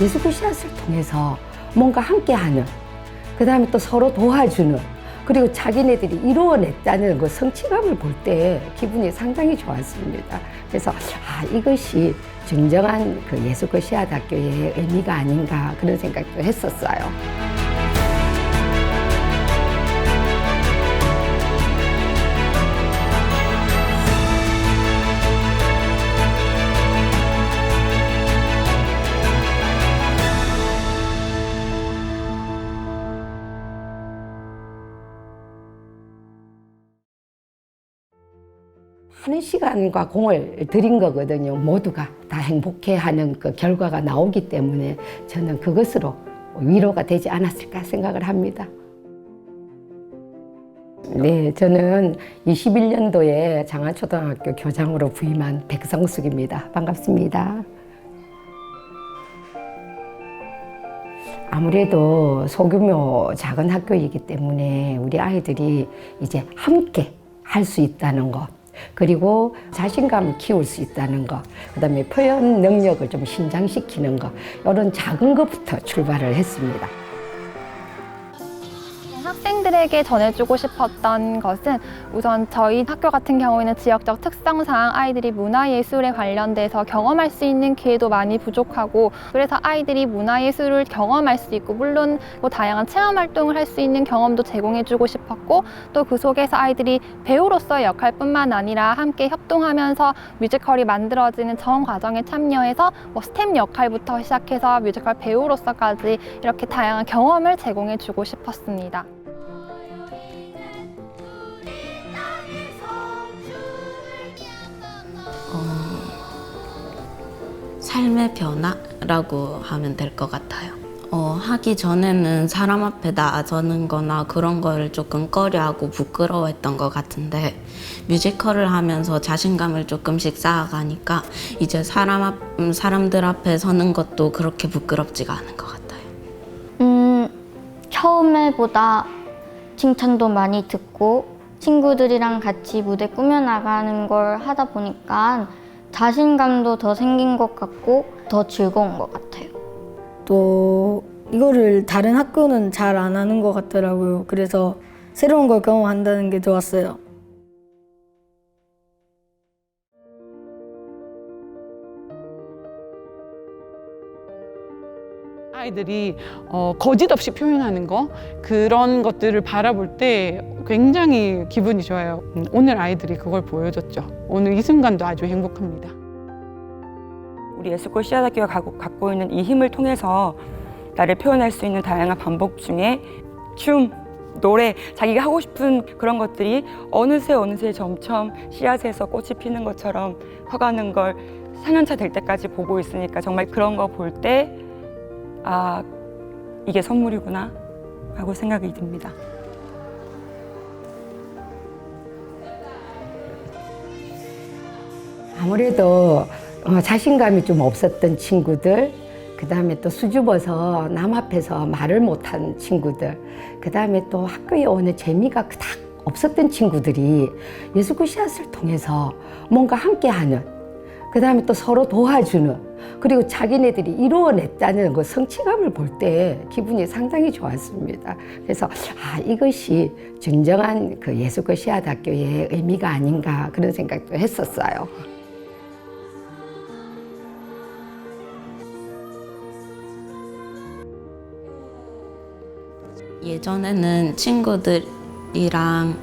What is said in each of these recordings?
예수구 씨앗을 통해서 뭔가 함께하는 그 다음에 또 서로 도와주는 그리고 자기네들이 이루어냈다는 그 성취감을 볼 때 기분이 상당히 좋았습니다. 그래서 아 이것이 진정한 그 예수구 씨앗학교의 의미가 아닌가 그런 생각도 했었어요. 많은 시간과 공을 들인 거거든요. 모두가 다 행복해하는 그 결과가 나오기 때문에 저는 그것으로 위로가 되지 않았을까 생각을 합니다. 네, 저는 21년도에 장안초등학교 교장으로 부임한 백성숙입니다. 반갑습니다. 아무래도 소규모 작은 학교이기 때문에 우리 아이들이 이제 함께 할 수 있다는 것, 그리고 자신감을 키울 수 있다는 것, 그 다음에 표현 능력을 좀 신장시키는 것, 이런 작은 것부터 출발을 했습니다. 학생들에게 전해주고 싶었던 것은 우선 저희 학교 같은 경우에는 지역적 특성상 아이들이 문화예술에 관련돼서 경험할 수 있는 기회도 많이 부족하고 그래서 아이들이 문화예술을 경험할 수 있고 물론 뭐 다양한 체험 활동을 할 수 있는 경험도 제공해주고 싶었고 또 그 속에서 아이들이 배우로서의 역할뿐만 아니라 함께 협동하면서 뮤지컬이 만들어지는 전 과정에 참여해서 뭐 스텝 역할부터 시작해서 뮤지컬 배우로서까지 이렇게 다양한 경험을 제공해주고 싶었습니다. 삶의 변화라고 하면 될 것 같아요. 어, 하기 전에는 사람 앞에 나서는 거나 그런 거를 조금 꺼려하고 부끄러워했던 것 같은데 뮤지컬을 하면서 자신감을 조금씩 쌓아가니까 이제 사람 앞, 음, 사람들 앞에 서는 것도 그렇게 부끄럽지가 않은 것 같아요. 음, 처음에보다 칭찬도 많이 듣고 친구들이랑 같이 무대 꾸며나가는 걸 하다 보니까 자신감도 더 생긴 것 같고 더 즐거운 것 같아요. 또 이거를 다른 학교는 잘 안 하는 것 같더라고요. 그래서 새로운 걸 경험한다는 게 좋았어요. 아이들이 어, 거짓 없이 표현하는 거 그런 것들을 바라볼 때 굉장히 기분이 좋아요. 음, 오늘 아이들이 그걸 보여줬죠. 오늘 이 순간도 아주 행복합니다. 우리 예술고 씨앗학교가 갖고 있는 이 힘을 통해서 나를 표현할 수 있는 다양한 방법 중에 춤, 노래, 자기가 하고 싶은 그런 것들이 어느새 어느새 점점 씨앗에서 꽃이 피는 것처럼 커가는 걸 4년차 될 때까지 보고 있으니까 정말 그런 거 볼 때 아, 이게 선물이구나 하고 생각이 듭니다. 아무래도 어, 자신감이 좀 없었던 친구들, 그 다음에 또 수줍어서 남 앞에서 말을 못한 친구들, 그 다음에 또 학교에 오는 재미가 그닥 없었던 친구들이 예수구 씨앗을 통해서 뭔가 함께하는, 그 다음에 또 서로 도와주는, 그리고 자기네들이 이루어냈다는 그 성취감을 볼 때 기분이 상당히 좋았습니다. 그래서 아 이것이 진정한 그 예수구 씨앗학교의 의미가 아닌가 그런 생각도 했었어요. 예전에는 친구들이랑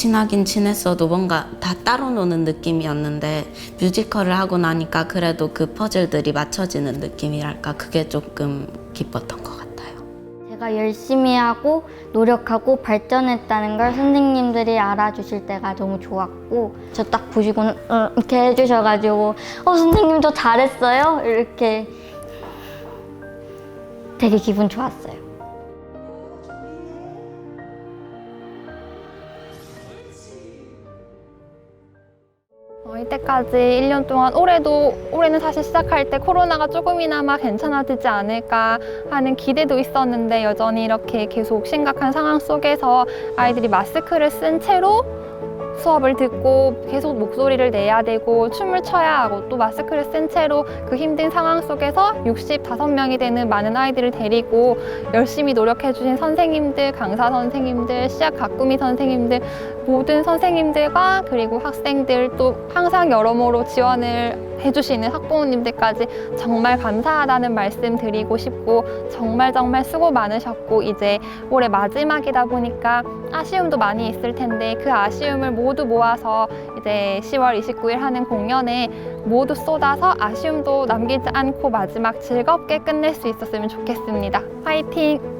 친하긴 친했어도 뭔가 다 따로 노는 느낌이었는데 뮤지컬을 하고 나니까 그래도 그 퍼즐들이 맞춰지는 느낌이랄까 그게 조금 기뻤던 것 같아요. 제가 열심히 하고 노력하고 발전했다는 걸 선생님들이 알아주실 때가 너무 좋았고 저 딱 보시고 는 이렇게 해주셔가지고 어 선생님 저 잘했어요 이렇게 되게 기분 좋았어요. 어, 이때까지 1년 동안 올해도 올해는 사실 시작할 때 코로나가 조금이나마 괜찮아지지 않을까 하는 기대도 있었는데 여전히 이렇게 계속 심각한 상황 속에서 아이들이 마스크를 쓴 채로 수업을 듣고 계속 목소리를 내야 되고 춤을 춰야 하고 또 마스크를 쓴 채로 그 힘든 상황 속에서 65명이 되는 많은 아이들을 데리고 열심히 노력해 주신 선생님들, 강사 선생님들, 시약 가꾸미 선생님들 모든 선생님들과 그리고 학생들 또 항상 여러모로 지원을 해주시는 학부모님들까지 정말 감사하다는 말씀 드리고 싶고 정말 정말 수고 많으셨고 이제 올해 마지막이다 보니까 아쉬움도 많이 있을 텐데 그 아쉬움을 모두 모아서 이제 10월 29일 하는 공연에 모두 쏟아서 아쉬움도 남기지 않고 마지막 즐겁게 끝낼 수 있었으면 좋겠습니다. 화이팅!